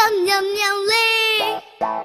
냠냠냠 리